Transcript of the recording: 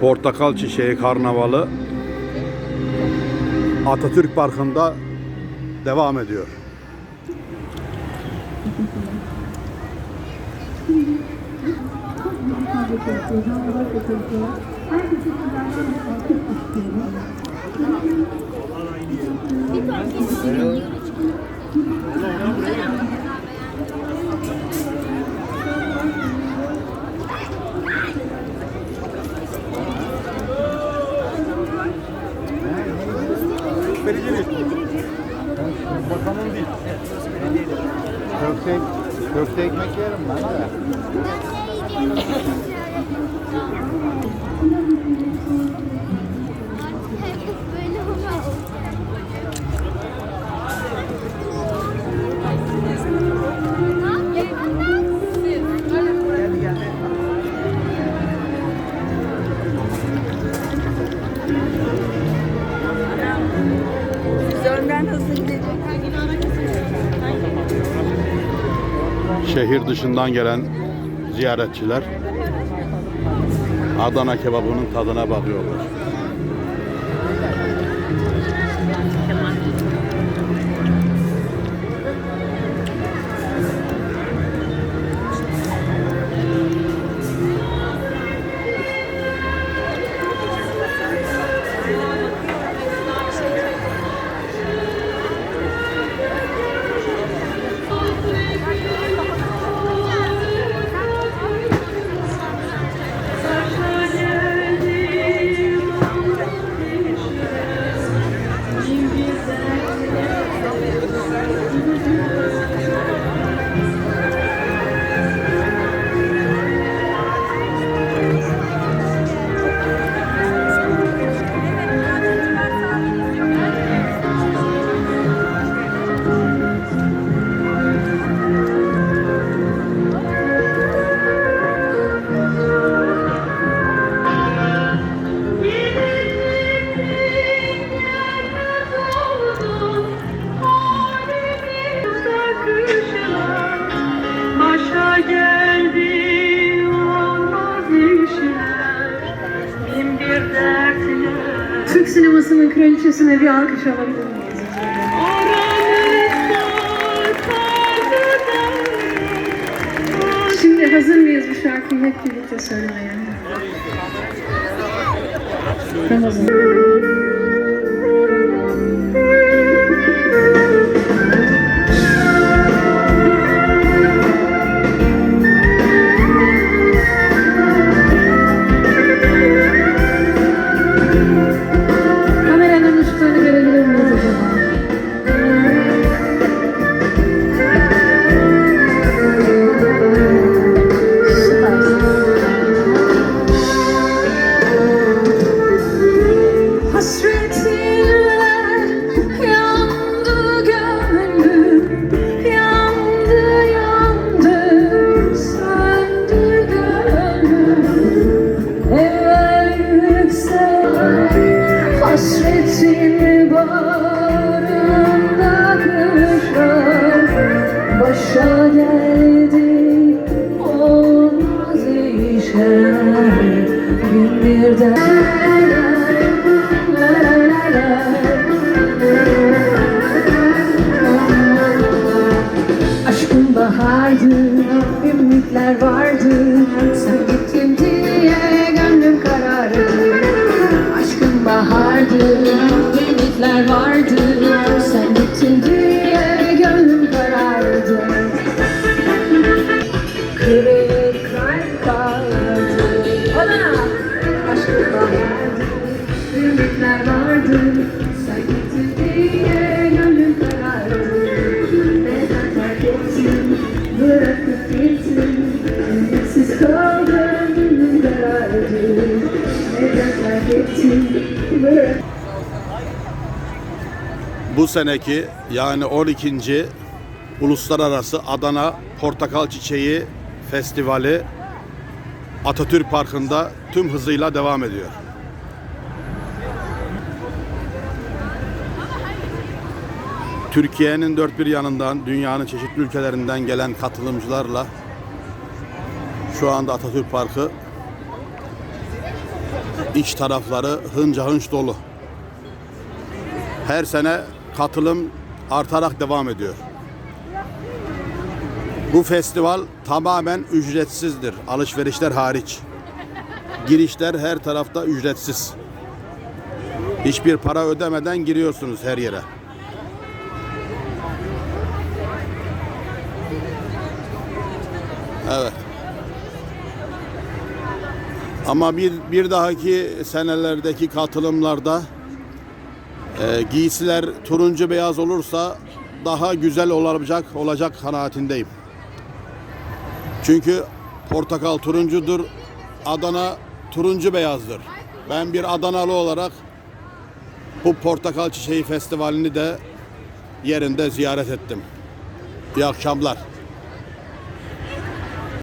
Portakal Çiçeği Karnavalı Atatürk Parkı'nda devam ediyor. Köfte, köfte ekmek yerim ben de. Böyle Şehir dışından gelen ziyaretçiler Adana kebabının tadına bakıyorlar. Başa geldi olmaz işler Bin bir sinemasının kraliçesine bir alkış alabilir miyiz? Şimdi hazır mıyız bu şarkıyı hep birlikte söylemeye? Ramazan. Birden Aşkın bahardı, ümitler vardı. Sen gittin diye gönlüm karardı. Aşkın bahardı, ümitler vardı Bu seneki yani 12. Uluslararası Adana Portakal Çiçeği Festivali Atatürk Parkı'nda tüm hızıyla devam ediyor. Türkiye'nin dört bir yanından, dünyanın çeşitli ülkelerinden gelen katılımcılarla şu anda Atatürk Parkı iç tarafları hınca hınç dolu. Her sene katılım artarak devam ediyor. Bu festival tamamen ücretsizdir. Alışverişler hariç. Girişler her tarafta ücretsiz. Hiçbir para ödemeden giriyorsunuz her yere. Evet. Ama bir, bir dahaki senelerdeki katılımlarda e, giysiler turuncu beyaz olursa daha güzel olacak olacak kanaatindeyim. Çünkü portakal turuncudur, Adana turuncu beyazdır. Ben bir Adanalı olarak bu portakal çiçeği festivalini de yerinde ziyaret ettim. İyi akşamlar.